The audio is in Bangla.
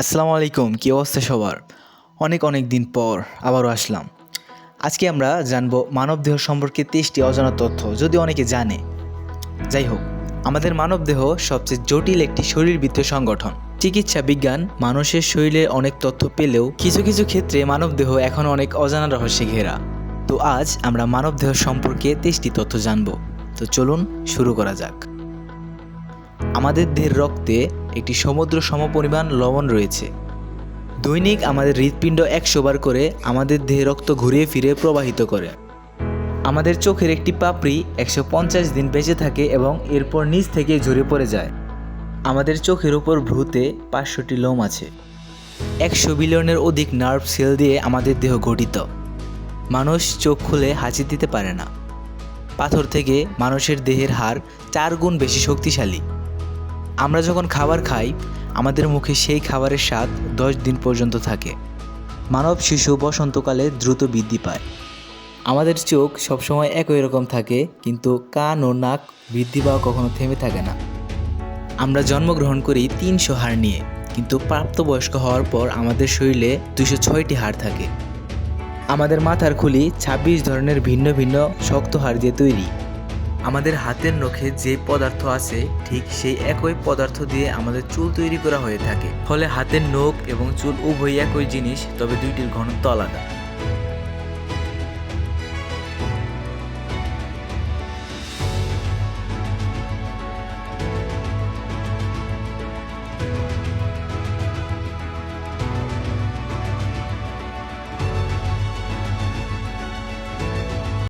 আসসালামু আলাইকুম, কী অবস্থা সবার? অনেক অনেক দিন পর আবারও আসলাম। আজকে আমরা জানব মানবদেহ সম্পর্কে তেইশটি অজানা তথ্য, যদি অনেকে জানে। যাই হোক, আমাদের মানবদেহ সবচেয়ে জটিল একটি শরীরবৃত্তীয় সংগঠন। চিকিৎসা বিজ্ঞান মানুষের শরীরে অনেক তথ্য পেলেও কিছু কিছু ক্ষেত্রে মানবদেহ এখন অনেক অজানা রহস্যে ঘেরা। তো আজ আমরা মানবদেহ সম্পর্কে তেইশটি তথ্য জানব। তো চলুন শুরু করা যাক। আমাদের দেহের রক্তে একটি সমুদ্র সমপরিমাণ লবণ রয়েছে। দৈনিক আমাদের হৃৎপিণ্ড একশো বার করে আমাদের দেহে রক্ত ঘুরিয়ে ফিরে প্রবাহিত করে। আমাদের চোখের একটি পাপড়ি একশো পঞ্চাশ দিন বেঁচে থাকে এবং এরপর নিচ থেকে ঝরে পড়ে যায়। আমাদের চোখের উপর ভ্রুতে পাঁচশোটি লোম আছে। একশো বিলিয়নের অধিক নার্ভ সেল দিয়ে আমাদের দেহ গঠিত। মানুষ চোখ খুলে হাসি দিতে পারে না। পাথর থেকে মানুষের দেহের হার চার গুণ বেশি শক্তিশালী। আমরা যখন খাবার খাই, আমাদের মুখে সেই খাবারের স্বাদ দশ দিন পর্যন্ত থাকে। মানব শিশু বসন্তকালে দ্রুত বৃদ্ধি পায়। আমাদের চোখ সবসময় একই রকম থাকে, কিন্তু কান ও নাক বৃদ্ধি পাওয়া কখনো থেমে থাকে না। আমরা জন্মগ্রহণ করি তিনশো হাড় নিয়ে, কিন্তু প্রাপ্তবয়স্ক হওয়ার পর আমাদের শরীরে দুশো ছয়টি হাড় থাকে। আমাদের মাথার খুলি ২৬ ধরনের ভিন্ন ভিন্ন শক্ত হাড় দিয়ে তৈরি। আমাদের হাতের নখে যে পদার্থ আছে, ঠিক সেই একই পদার্থ দিয়ে আমাদের চুল তৈরি করা হয়ে থাকে। ফলে হাতের নখ এবং চুল উভয় একই জিনিস, তবে দুইটির ঘনত্ব আলাদা।